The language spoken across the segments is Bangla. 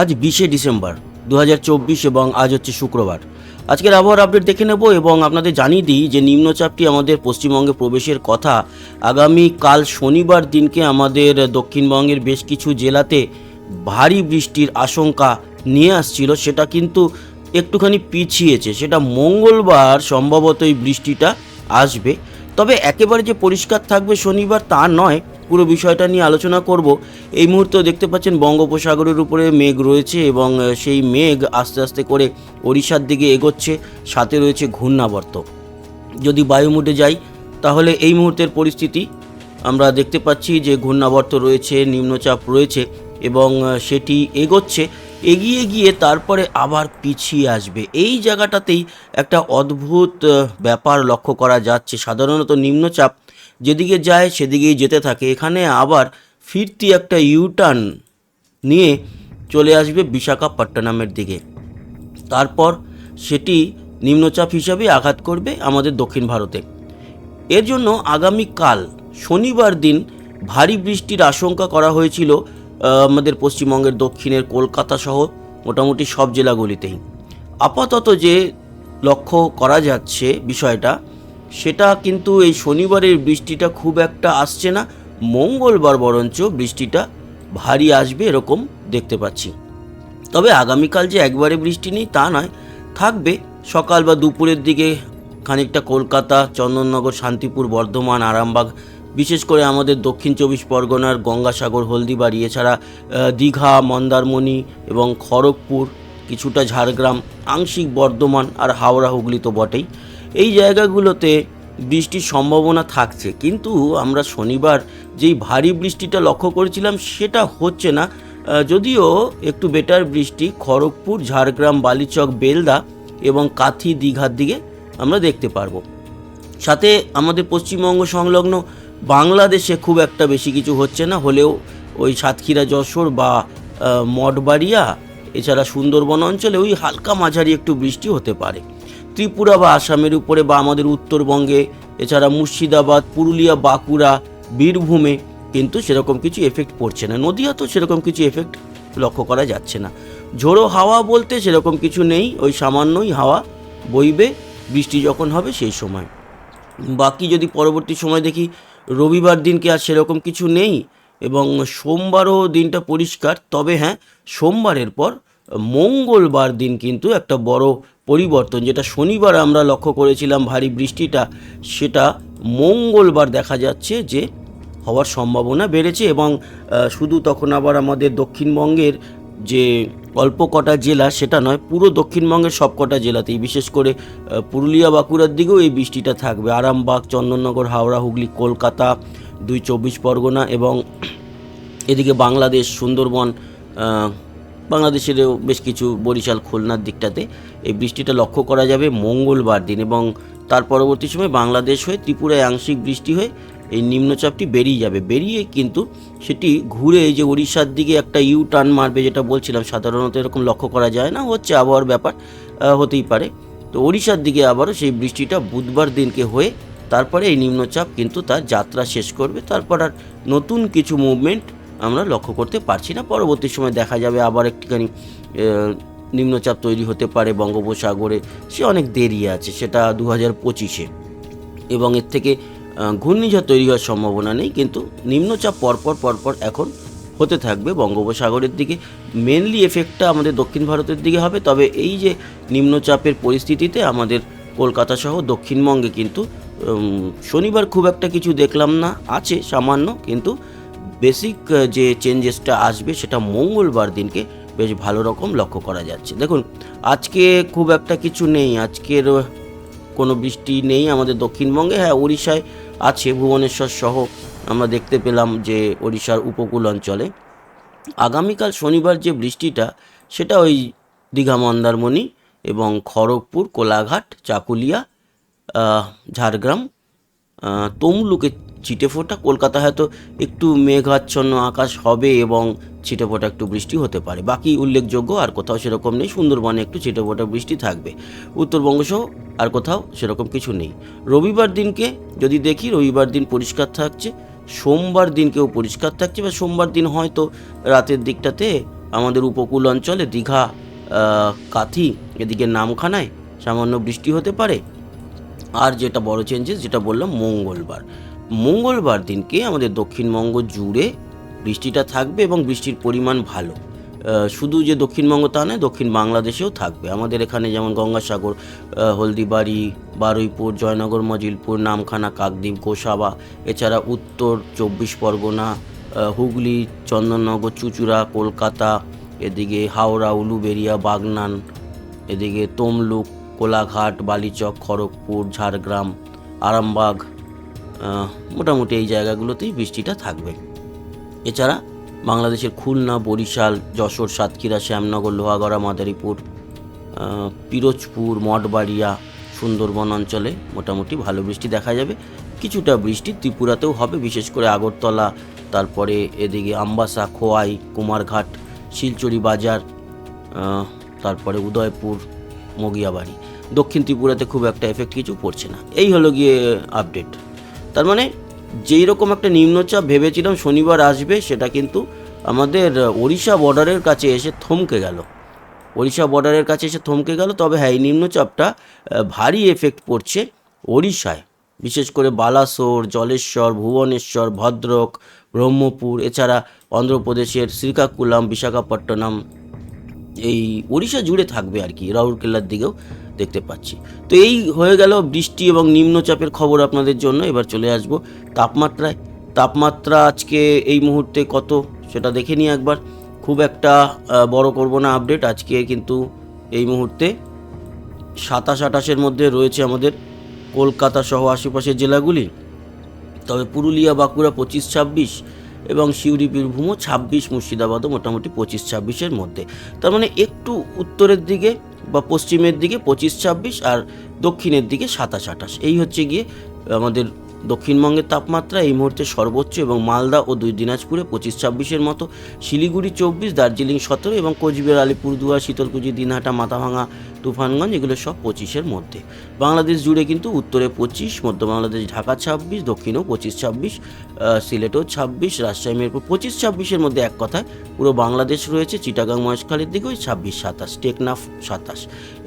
আজ বিশে ডিসেম্বর দু হাজার চব্বিশ এবং আজ হচ্ছে শুক্রবার। আজকের আবহাওয়ার আপডেট দেখে নেব এবং আপনাদের জানিয়ে দিই যে নিম্নচাপটি আমাদের পশ্চিমবঙ্গে প্রবেশের কথা। আগামী কাল শনিবার দিনকে আমাদের দক্ষিণবঙ্গের বেশ কিছু জেলাতে ভারী বৃষ্টির আশঙ্কা নিয়ে আসছিল, সেটা কিন্তু একটুখানি পিছিয়েছে। সেটা মঙ্গলবার সম্ভবত এই বৃষ্টিটা আসবে। তবে একেবারে যে পরিষ্কার থাকবে শনিবার তা নয় পুরো বিষয়টা নিয়ে আলোচনা করব। এই মুহূর্তে দেখতে পাচ্ছেন বঙ্গোপসাগরের উপরে মেঘ রয়েছে এবং সেই মেঘ আস্তে আস্তে করে ওড়িশার দিকে এগোচ্ছে। সাথে রয়েছে ঘূর্ণাবর্ত। যদি বায়ুমুটে যাই, তাহলে এই মুহূর্তের পরিস্থিতি, আমরা দেখতে পাচ্ছি যে ঘূর্ণাবর্ত রয়েছে, নিম্নচাপ রয়েছে এবং সেটি এগোচ্ছে। এগিয়ে গিয়ে তারপরে আবার পিছিয়ে আসবে। এই জায়গাটাতেই একটা অদ্ভুত ব্যাপার লক্ষ্য করা যাচ্ছে। সাধারণত নিম্নচাপ যেদিকে যায় সেদিকেই যেতে থাকে। এখানে আবার ফিরতি একটা ইউটার্ন নিয়ে চলে আসবে বিশাখাপট্টনমের দিকে। তারপর সেটি নিম্নচাপ হিসাবে আঘাত করবে আমাদের দক্ষিণ ভারতে। এর জন্য আগামীকাল শনিবার দিন ভারী বৃষ্টির আশঙ্কা করা হয়েছিল আমাদের পশ্চিমবঙ্গের দক্ষিণের কলকাতা সহ মোটামুটি সব জেলাগুলিতেই। আপাতত যে লক্ষ্য করা যাচ্ছে বিষয়টা সেটা কিন্তু এই শনিবারের বৃষ্টিটা খুব একটা আসছে না। মঙ্গলবার বরঞ্চ বৃষ্টিটা ভারী আসবে এরকম দেখতে পাচ্ছি। তবে আগামীকাল যে একবারে বৃষ্টি নেই তা নয়, থাকবে সকাল বা দুপুরের দিকে খানিকটা কলকাতা, চন্দননগর, শান্তিপুর, বর্ধমান, আরামবাগ, বিশেষ করে আমাদের দক্ষিণ চব্বিশ পরগনার গঙ্গাসাগর, হলদিবাড়ি, এছাড়া দীঘা, মন্দারমণি এবং খড়গপুর, কিছুটা ঝাড়গ্রাম, আংশিক বর্ধমান আর হাওড়া, হুগলি তো বটেই। এই জায়গাগুলোতে বৃষ্টির সম্ভাবনা থাকছে। কিন্তু আমরা শনিবার যেই ভারী বৃষ্টিটা লক্ষ্য করেছিলাম, সেটা হচ্ছে না। যদিও একটু বেটার বৃষ্টি, খড়গপুর, ঝাড়গ্রাম, বালিচক, বেলদা এবং কাথি দীঘার দিকে আমরা দেখতে পারব। সাথে আমাদের পশ্চিমবঙ্গ সংলগ্ন বাংলাদেশে খুব একটা বেশি কিছু হচ্ছে না। হলেও ওই সাতক্ষীরা, যশোর বা মঠবাড়িয়া, এছাড়া সুন্দরবন অঞ্চলে ওই হালকা মাঝারি একটু বৃষ্টি হতে পারে। ত্রিপুরা বা আসামের উপরে বা আমাদের উত্তরবঙ্গে, এছাড়া মুর্শিদাবাদ, পুরুলিয়া, বাঁকুড়া, বীরভূমে কিন্তু সেরকম কিছু এফেক্ট পড়ছে না। নদীয়া তো সেরকম কিছু এফেক্ট লক্ষ্য করা যাচ্ছে না। ঝোড়ো হাওয়া বলতে সেরকম কিছু নেই, ওই সামান্যই হাওয়া বইবে, বৃষ্টি যখন হবে সেই সময়। বাকি যদি পরবর্তী সময় দেখি, রবিবার দিনকে আর সেরকম কিছু নেই এবং সোমবারও দিনটা পরিষ্কার, তবে হ্যাঁ সোমবারের পর মঙ্গলবার দিন কিন্তু একটা বড় পরিবর্তন, যেটা শনিবার আমরা লক্ষ্য করেছিলাম ভারী বৃষ্টিটা, সেটা মঙ্গলবার দেখা যাচ্ছে যে হওয়ার সম্ভাবনা বেড়েছে এবং শুধু তখন আবার আমাদের দক্ষিণবঙ্গের যে অল্প কটা জেলা, সেটা নয়, পুরো দক্ষিণবঙ্গের সব কটা জেলাতেই, বিশেষ করে পুরুলিয়া, বাঁকুড়ার দিকেও এই বৃষ্টিটা থাকবে। আরামবাগ, চন্দননগর, হাওড়া, হুগলি, কলকাতা, দুই চব্বিশ পরগনা এবং এদিকে বাংলাদেশ, সুন্দরবন বাংলাদেশেরও বেশ কিছু বরিশাল, খুলনার দিকটাতে এই বৃষ্টিটা লক্ষ্য করা যাবে মঙ্গলবার দিন এবং তার পরবর্তী সময় বাংলাদেশ হয়ে, ত্রিপুরায় আংশিক বৃষ্টি হয়ে এই নিম্নচাপটি বেরিয়ে যাবে। বেরিয়ে কিন্তু সেটি ঘুরে যে উড়িষ্যার দিকে একটা ইউ টার্ন মারবে যেটা বলছিলাম, সাধারণত এরকম লক্ষ্য করা যায় না, হচ্ছে আবহাওয়ার ব্যাপার হতেই পারে। তো ওড়িশার দিকে আবারও সেই বৃষ্টিটা বুধবার দিনকে হয়ে, তারপরে এই নিম্নচাপ কিন্তু তার যাত্রা শেষ করবে। তারপর আর নতুন কিছু মুভমেন্ট আমরা লক্ষ্য করতে পারছি না। পরবর্তী সময় দেখা যাবে আবার একটুখানি নিম্নচাপ তৈরি হতে পারে বঙ্গোপসাগরে। সে অনেক দেরি আছে, সেটা দু হাজার পঁচিশে। এবং এর থেকে ঘূর্ণিঝড় তৈরি হওয়ার সম্ভাবনা নেই, কিন্তু নিম্নচাপ পরপর পরপর এখন হতে থাকবে বঙ্গোপসাগরের দিকে। মেনলি এফেক্টটা আমাদের দক্ষিণ ভারতের দিকে হবে, তবে এই যে নিম্নচাপের পরিস্থিতিতে আমাদের কলকাতা সহ দক্ষিণবঙ্গে কিন্তু শনিবার খুব একটা কিছু দেখলাম না, আছে সামান্য, কিন্তু বেসিক যে চেঞ্জেসটা আসবে সেটা মঙ্গলবার দিনকে বেশ ভালো রকম লক্ষ্য করা যাচ্ছে। দেখুন, আজকে খুব একটা কিছু নেই। আজকের কোনো বৃষ্টি নেই আমাদের দক্ষিণবঙ্গে। হ্যাঁ উড়িষ্যায় আছে, ভুবনেশ্বর সহ আমরা দেখতে পেলাম যে ওড়িশার উপকূল অঞ্চলে। আগামীকাল শনিবার যে বৃষ্টিটা, সেটা ওই দীঘা, মন্দারমণি এবং খড়গপুর, কোলাঘাট, চাকুলিয়া ঝাড়গ্রাম তমলুকে ছিটেফোঁটা কলকাতা হয়তো একটু মেঘাচ্ছন্ন আকাশ হবে এবং ছিটেফোঁটা একটু বৃষ্টি হতে পারে। বাকি উল্লেখযোগ্য, আর কোথাও সেরকম নেই, সুন্দরবনে একটু ছিটেফোঁটা বৃষ্টি থাকবে। উত্তরবঙ্গ সহ আর কোথাও সেরকম কিছু নেই। রবিবার দিনকে যদি দেখি, রবিবার দিন পরিষ্কার থাকছে, সোমবার দিনকেও পরিষ্কার থাকছে, বা সোমবার দিন হয়তো রাতের দিকটাতে আমাদের উপকূল অঞ্চলে দীঘা কাথি, এদিকে নামখানায় সামান্য বৃষ্টি হতে পারে। আর যেটা বড় চেঞ্জেস যেটা বললাম মঙ্গলবার। মঙ্গলবার দিনকে আমাদের দক্ষিণবঙ্গ জুড়ে বৃষ্টিটা থাকবে এবং বৃষ্টির পরিমাণ ভালো। শুধু যে দক্ষিণবঙ্গ তা নয়, দক্ষিণ বাংলাদেশেও থাকবে। আমাদের এখানে যেমন গঙ্গাসাগর হলদিবাড়ি, বারুইপুর, জয়নগর, মজিলপুর, নামখানা, কাকদ্বীপ, গোসাবা, এছাড়া উত্তর চব্বিশ পরগনা হুগলি, চন্দননগর, চুচুড়া, কলকাতা, এদিকে হাওড়া উলুবেড়িয়া বাগনান, এদিকে তমলুক, কোলাঘাট, বালিচক, খড়গপুর, ঝাড়গ্রাম, আরামবাগ মোটামুটি এই জায়গাগুলোতেই বৃষ্টিটা থাকবে। এছাড়া বাংলাদেশের খুলনা, বরিশাল, যশোর, সাতক্ষীরা, শ্যামনগর, লোহাগড়া, মাদারীপুর পিরোজপুর, মঠবাড়িয়া, সুন্দরবন অঞ্চলে মোটামুটি ভালো বৃষ্টি দেখা যাবে। কিছুটা বৃষ্টি ত্রিপুরাতেও হবে, বিশেষ করে আগরতলা, তারপরে এদিকে আম্বাসা, খোয়াই, কুমারঘাট, শিলচুরি বাজার তারপরে উদয়পুর, মগিয়াবাড়ি। দক্ষিণ ত্রিপুরাতে খুব একটা এফেক্ট কিছু পড়ছে না। এই হলো গিয়ে আপডেট তার মানে যেই রকম একটা নিম্নচাপ ভেবেছিলাম শনিবার আসবে, সেটা কিন্তু আমাদের ওড়িশা বর্ডারের কাছে এসে থমকে গেল। ওড়িশা বর্ডারের কাছে এসে থমকে গেল, তবে হ্যাঁ এই নিম্নচাপটা ভারী এফেক্ট পড়ছে ওড়িশায়। বিশেষ করে বালাসোর, জলেশ্বর, ভুবনেশ্বর, ভদ্রক, ব্রহ্মপুর, এছাড়া অন্ধ্রপ্রদেশের শ্রীকাকুলাম, বিশাখাপট্টনম, এই ওড়িশা জুড়ে থাকবে আর কি, রাউরকেল্লার দিকেও। দেখতে পাচ্ছি। তো এই হয়ে গেল বৃষ্টি এবং নিম্নচাপের খবর আপনাদের জন্য। এবার চলে আসব তাপমাত্রায়। তাপমাত্রা আজকে এই মুহূর্তে কত সেটা দেখে নিই একবার। খুব একটা বড় করব না আপডেট আজকে কিন্তু এই মুহূর্তে সাতাশ আঠাশের মধ্যে রয়েছে আমাদের কলকাতা সহ আশেপাশের জেলাগুলি। তবে পুরুলিয়া, বাঁকুড়া পঁচিশ, ছাব্বিশ এবং সিউড়ি বীরভূমও ছাব্বিশ, মুর্শিদাবাদও মোটামুটি পঁচিশ, ছাব্বিশের মধ্যে। তার মানে একটু উত্তরের দিকে বা পশ্চিমের দিকে পঁচিশ, ছাব্বিশ আর দক্ষিণের দিকে সাতাশ, আঠাশ। এই হচ্ছে গিয়ে আমাদের দক্ষিণবঙ্গের তাপমাত্রা এই মুহূর্তে সর্বোচ্চ এবং মালদা ও দুই দিনাজপুরে পঁচিশ ছাব্বিশের মতো, শিলিগুড়ি চব্বিশ, দার্জিলিং সতেরো এবং কোচবিহার, আলিপুরদুয়ার, শীতলকুচি, দিনহাটা মাথাভাঙা তুফানগঞ্জ এগুলো সব পঁচিশের মধ্যে। বাংলাদেশ জুড়ে কিন্তু উত্তরে পঁচিশ, মধ্য বাংলাদেশ ঢাকা ছাব্বিশ, দক্ষিণেও পঁচিশ ছাব্বিশ সিলেটও ছাব্বিশ, রাজশাহী মেরপুর পঁচিশ ছাব্বিশের মধ্যে এক কথায় পুরো বাংলাদেশ রয়েছে, চিটাগাং, মহেশখালীর দিকে ওই ছাব্বিশ সাতাশ, টেকনাফ সাতাশ।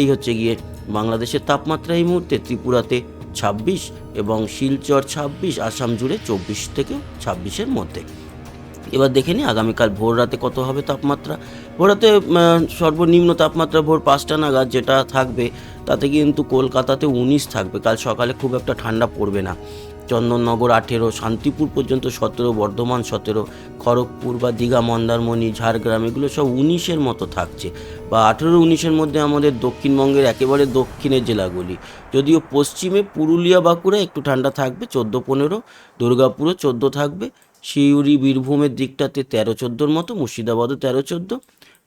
এই হচ্ছে গিয়ে বাংলাদেশের তাপমাত্রা এই মুহূর্তে, ত্রিপুরাতে ছাব্বিশ এবং শিলচর ছাব্বিশ, আসাম জুড়ে চব্বিশ থেকে ছাব্বিশের মধ্যে। এবার দেখে নিই আগামীকাল ভোর রাতে কত হবে তাপমাত্রা। ভোর রাতে সর্বনিম্ন তাপমাত্রা ভোর পাঁচটা নাগাদ যেটা থাকবে, তাতে কিন্তু কলকাতাতে উনিশ থাকবে। কাল সকালে খুব একটা ঠান্ডা পড়বে না। চন্দননগর আঠেরো, শান্তিপুর পর্যন্ত সতেরো, বর্ধমান সতেরো, খড়গপুর বা দীঘা, মন্দারমণি, ঝাড়গ্রাম, এগুলো সব উনিশের মতো থাকছে। বা আঠেরো উনিশের মধ্যে আমাদের দক্ষিণবঙ্গের একেবারে দক্ষিণের জেলাগুলি। যদিও পশ্চিমে পুরুলিয়া, বাঁকুড়া একটু ঠান্ডা থাকবে, চোদ্দ পনেরো, দুর্গাপুরও চোদ্দ থাকবে, সিউড়ি, বীরভূমের দিকটাতে তেরো, চোদ্দোর মতো, মুর্শিদাবাদও তেরো, চোদ্দ,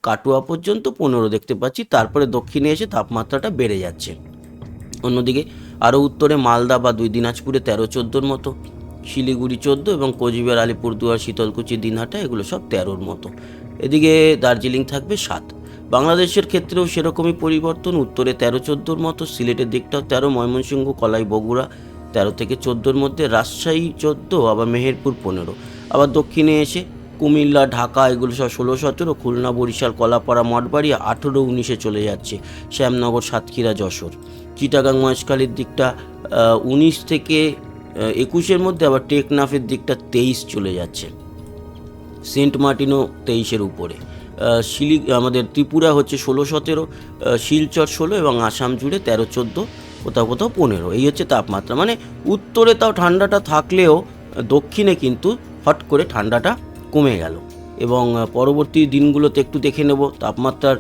কাটুয়া পর্যন্ত পনেরো দেখতে পাচ্ছি, তারপরে দক্ষিণে এসে তাপমাত্রাটা বেড়ে যাচ্ছে। অন্যদিকে আরও উত্তরে মালদা বা দুই দিনাজপুরে তেরো, চোদ্দোর মতো। শিলিগুড়ি চোদ্দ এবং কোচবিহার আলিপুরদুয়ার শীতলকুচি, দিনহাটা, এগুলো সব তেরোর মতো। এদিকে দার্জিলিং থাকবে সাত। বাংলাদেশের ক্ষেত্রেও সেরকমই পরিবর্তন, উত্তরে তেরো, চোদ্দোর মতো। সিলেটের দিকটাও তেরো, ময়মনসিংহ, কলাই, বগুড়া তেরো থেকে চোদ্দোর মধ্যে, রাজশাহী চোদ্দ, আবার মেহেরপুর পনেরো। আবার দক্ষিণে এসে কুমিল্লা, ঢাকা, এগুলো সব ষোলো, সতেরো, খুলনা, বরিশাল, কলাপাড়া মঠবাড়ি আঠেরো, উনিশে চলে যাচ্ছে শ্যামনগর, সাতক্ষীরা, যশোর। চিটাগাং, মহেশখালীর দিকটা উনিশ থেকে একুশের মধ্যে আবার টেকনাফের দিকটা তেইশ চলে যাচ্ছে। সেন্ট মার্টিনও তেইশের উপরে। শিলি, আমাদের ত্রিপুরা হচ্ছে ষোলো, সতেরো শিলচর ষোলো এবং আসাম জুড়ে তেরো, চোদ্দ, কোথাও কোথাও পনেরো। এই হচ্ছে তাপমাত্রা। মানে উত্তরে তাও ঠান্ডাটা থাকলেও, দক্ষিণে কিন্তু হট করে ঠান্ডাটা কমে গেল। এবং পরবর্তী দিনগুলোতে একটু দেখে নেব, তাপমাত্রার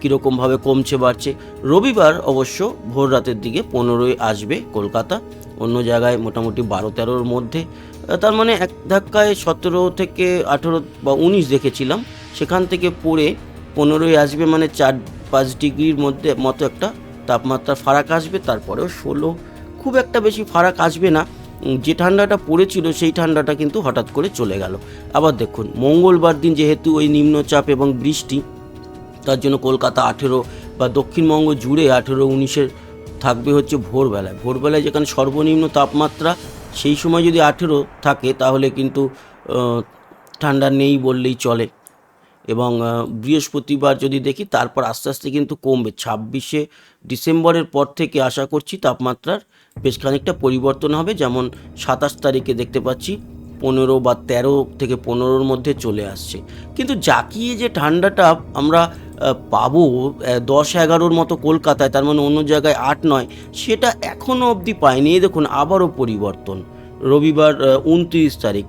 কীরকমভাবে কমছে, বাড়ছে। রবিবার অবশ্য ভোর রাতের দিকে পনেরোই আসবে কলকাতা, অন্য জায়গায় মোটামুটি বারো তেরোর মধ্যে। তার মানে এক ধাক্কায় সতেরো থেকে আঠেরো বা উনিশ দেখেছিলাম। সেখান থেকে পড়ে পনেরোই আসবে মানে চার পাঁচ ডিগ্রির মধ্যে মতো একটা তাপমাত্রার ফারাক আসবে। তারপরেও ষোলো খুব একটা বেশি ফারাক আসবে না। যে ঠান্ডাটা পড়েছিল সেই ঠান্ডাটা কিন্তু হঠাৎ করে চলে গেল। আবার দেখুন, মঙ্গলবার দিন যেহেতু ওই নিম্নচাপ এবং বৃষ্টি, তার জন্য কলকাতা আঠেরো বা দক্ষিণবঙ্গ জুড়ে আঠেরো উনিশের থাকবে হচ্ছে ভোরবেলায়। ভোরবেলায় যেখানে সর্বনিম্ন তাপমাত্রা সেই সময় যদি আঠেরো থাকে, তাহলে কিন্তু ঠান্ডা নেই বললেই চলে। এবং বৃহস্পতিবার যদি দেখি, তারপর আস্তে আস্তে কিন্তু কমবে। ছাব্বিশে ডিসেম্বরের পর থেকে আশা করছি তাপমাত্রার বেশ খানিকটা পরিবর্তন হবে, যেমন সাতাশ তারিখে দেখতে পাচ্ছি পনেরো বা তেরো থেকে পনেরোর মধ্যে চলে আসছে। কিন্তু জাকিয়ে যে ঠান্ডাটা আমরা পাবো দশ এগারোর মতো কলকাতায়, তার মানে অন্য জায়গায় আট নয়, সেটা এখনও অবধি পায়নি দেখুন, আবারও পরিবর্তন। রবিবার উনত্রিশ তারিখ।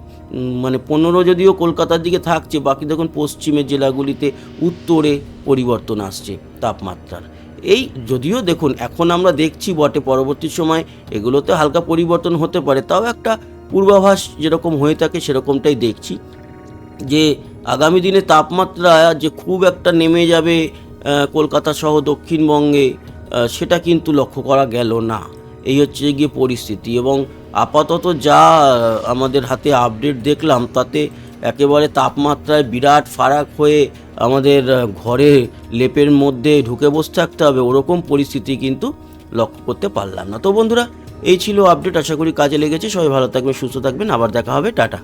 মানে পনেরো যদিও কলকাতার দিকে থাকছে, বাকি দেখুন পশ্চিমের জেলাগুলিতে উত্তরে পরিবর্তন আসছে তাপমাত্রার। এই যদিও দেখুন, এখন আমরা দেখছি বটে, পরবর্তী সময় এগুলোতে হালকা পরিবর্তন হতে পারে, তাও একটা পূর্বাভাস যেরকম হয়ে থাকে সেরকমটাই দেখছি। যে আগামী দিনে তাপমাত্রা যে খুব একটা নেমে যাবে কলকাতা সহ দক্ষিণবঙ্গে সেটা কিন্তু লক্ষ্য করা গেল না। এই হচ্ছে গিয়ে পরিস্থিতি এবং আপাতত যা আমাদের হাতে আপডেট দেখলাম, তাতে একেবারে তাপমাত্রায় বিরাট ফারাক হয়ে আমাদের ঘরে লেপের মধ্যে ঢুকে বসে থাকতে হবে, ওরকম পরিস্থিতি কিন্তু লক্ষ্য করতে পারলাম না। তো বন্ধুরা, এই ছিল আপডেট আশা করি কাজে লেগেছে। সবাই ভালো থাকবেন, সুস্থ থাকবেন। আবার দেখা হবে। টাটা।